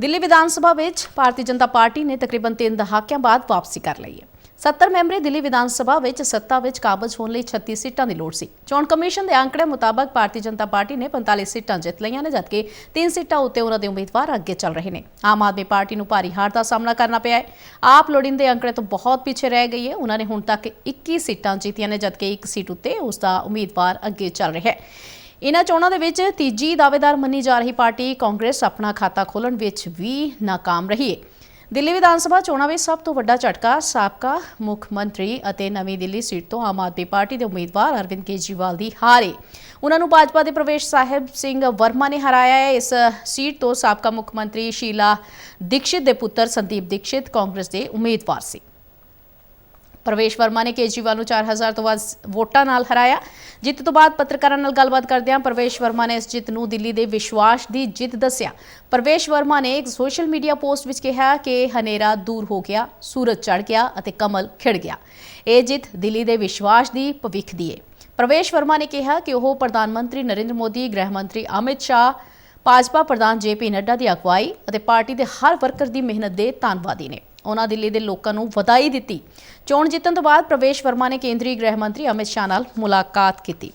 ਦਿੱਲੀ ਵਿਧਾਨ ਸਭਾ ਵਿੱਚ ਭਾਰਤੀ ਜਨਤਾ ਪਾਰਟੀ ਨੇ ਤਕਰੀਬਨ 3 ਦਹਾਕਿਆਂ ਬਾਅਦ ਵਾਪਸੀ ਕਰ ਲਈ ਹੈ। 70 ਮੈਂਬਰੀ ਦਿੱਲੀ ਵਿਧਾਨ ਸਭਾ ਵਿੱਚ ਸੱਤਾ ਵਿੱਚ ਕਾਬਜ਼ ਹੋਣ ਲਈ 36 ਸੀਟਾਂ ਦੀ ਲੋੜ ਸੀ। ਚੋਣ ਕਮਿਸ਼ਨ ਦੇ ਅੰਕੜੇ ਮੁਤਾਬਕ ਭਾਰਤੀ ਜਨਤਾ ਪਾਰਟੀ ਨੇ 45 ਸੀਟਾਂ ਜਿੱਤ ਲਈਆਂ ਨੇ, ਜਦਕਿ 3 ਸੀਟਾਂ ਉੱਤੇ ਉਹਨਾਂ ਦੇ ਉਮੀਦਵਾਰ ਅੱਗੇ ਚੱਲ ਰਹੇ ਨੇ। ਆਮ ਆਦਮੀ ਪਾਰਟੀ ਨੂੰ ਭਾਰੀ ਹਾਰ ਦਾ ਸਾਹਮਣਾ ਕਰਨਾ ਪਿਆ ਹੈ। ਆਪ ਲੋੜੀਂਦੇ ਅੰਕੜੇ ਤੋਂ ਬਹੁਤ ਪਿੱਛੇ ਰਹਿ ਗਈ ਹੈ। ਉਹਨਾਂ ਨੇ ਹੁਣ ਤੱਕ 21 ਸੀਟਾਂ ਜਿੱਤੀਆਂ ਨੇ, ਜਦਕਿ ਇੱਕ ਸੀਟ ਉੱਤੇ ਉਸ ਦਾ ਉਮੀਦਵਾਰ ਅੱਗੇ ਚੱਲ ਰਿਹਾ ਹੈ। ਇਨ੍ਹਾਂ ਚੋਣਾਂ ਦੇ ਵਿੱਚ ਤੀਜੀ ਦਾਅਵੇਦਾਰ ਮੰਨੀ ਜਾ ਰਹੀ ਪਾਰਟੀ ਕਾਂਗਰਸ ਆਪਣਾ ਖਾਤਾ ਖੋਲਣ ਵਿੱਚ ਵੀ ਨਾਕਾਮ ਰਹੀ ਹੈ। ਦਿੱਲੀ ਵਿਧਾਨ ਸਭਾ ਚੋਣਾਂ ਵਿੱਚ ਸਭ ਤੋਂ ਵੱਡਾ ਝਟਕਾ ਸਾਬਕਾ ਮੁੱਖ ਮੰਤਰੀ ਅਤੇ ਨਵੀਂ ਦਿੱਲੀ ਸੀਟ ਤੋਂ ਆਮ ਆਦਮੀ ਪਾਰਟੀ ਦੇ ਉਮੀਦਵਾਰ ਅਰਵਿੰਦ ਕੇਜਰੀਵਾਲ ਦੀ ਹਾਰ ਹੈ ਉਹਨਾਂ ਨੂੰ ਭਾਜਪਾ ਦੇ ਪ੍ਰਵੇਸ਼ ਸਾਹਿਬ ਸਿੰਘ ਵਰਮਾ ਨੇ ਹਰਾਇਆ ਹੈ। ਇਸ ਸੀਟ ਤੋਂ ਸਾਬਕਾ ਮੁੱਖ ਮੰਤਰੀ ਸ਼ੀਲਾ ਦੀਕਸ਼ਿਤ ਦੇ ਪੁੱਤਰ ਸੰਦੀਪ ਦੀਕਸ਼ਿਤ ਕਾਂਗਰਸ ਦੇ ਉਮੀਦਵਾਰ ਸੀ। ਪ੍ਰਵੇਸ਼ ਵਰਮਾ ਨੇ ਕੇਜਰੀਵਾਲ ਨੂੰ 4000 ਤੋਂ ਵੱਧ ਵੋਟਾਂ ਨਾਲ ਹਰਾਇਆ। ਜਿੱਤ ਤੋਂ ਬਾਅਦ ਪੱਤਰਕਾਰਾਂ ਨਾਲ ਗੱਲਬਾਤ ਕਰਦਿਆਂ ਪ੍ਰਵੇਸ਼ ਵਰਮਾ ਨੇ ਇਸ ਜਿੱਤ ਨੂੰ ਦਿੱਲੀ ਦੇ ਵਿਸ਼ਵਾਸ ਦੀ ਜਿੱਤ ਦੱਸਿਆ। ਪਰਵੇਸ਼ ਵਰਮਾ ਨੇ ਇੱਕ ਸੋਸ਼ਲ ਮੀਡੀਆ ਪੋਸਟ ਵਿੱਚ ਕਿਹਾ ਕਿ ਹਨੇਰਾ ਦੂਰ ਹੋ ਗਿਆ, ਸੂਰਜ ਚੜ ਗਿਆ ਅਤੇ ਕਮਲ ਖਿੜ ਗਿਆ। ਇਹ ਜਿੱਤ ਦਿੱਲੀ ਦੇ ਵਿਸ਼ਵਾਸ ਦੀ ਭਵਿੱਖ ਦੀ ਹੈ ਪ੍ਰਵੇਸ਼ ਵਰਮਾ ਨੇ ਕਿਹਾ ਕਿ ਉਹ ਪ੍ਰਧਾਨ ਮੰਤਰੀ ਨਰਿੰਦਰ ਮੋਦੀ, ਗ੍ਰਹਿ ਮੰਤਰੀ ਅਮਿਤ ਸ਼ਾਹ, ਭਾਜਪਾ ਪ੍ਰਧਾਨ ਜੇਪੀ ਨੱਡਾ ਦੀ ਅਗਵਾਈ ਅਤੇ ਪਾਰਟੀ ਦੇ ਹਰ ਵਰਕਰ ਦੀ ਮਿਹਨਤ ਦੇ ਧੰਨਵਾਦੀ ਨੇ। ਉਹਨਾਂ ਦਿੱਲੀ ਦੇ ਲੋਕਾਂ ਨੂੰ ਵਧਾਈ ਦਿੱਤੀ। ਚੋਣ ਜਿੱਤਣ ਤੋਂ ਬਾਅਦ ਪ੍ਰਵੇਸ਼ ਵਰਮਾ ਨੇ ਕੇਂਦਰੀ ਗ੍ਰਹਿ ਮੰਤਰੀ ਅਮਿਤ ਸ਼ਾਹ ਨਾਲ ਮੁਲਾਕਾਤ ਕੀਤੀ।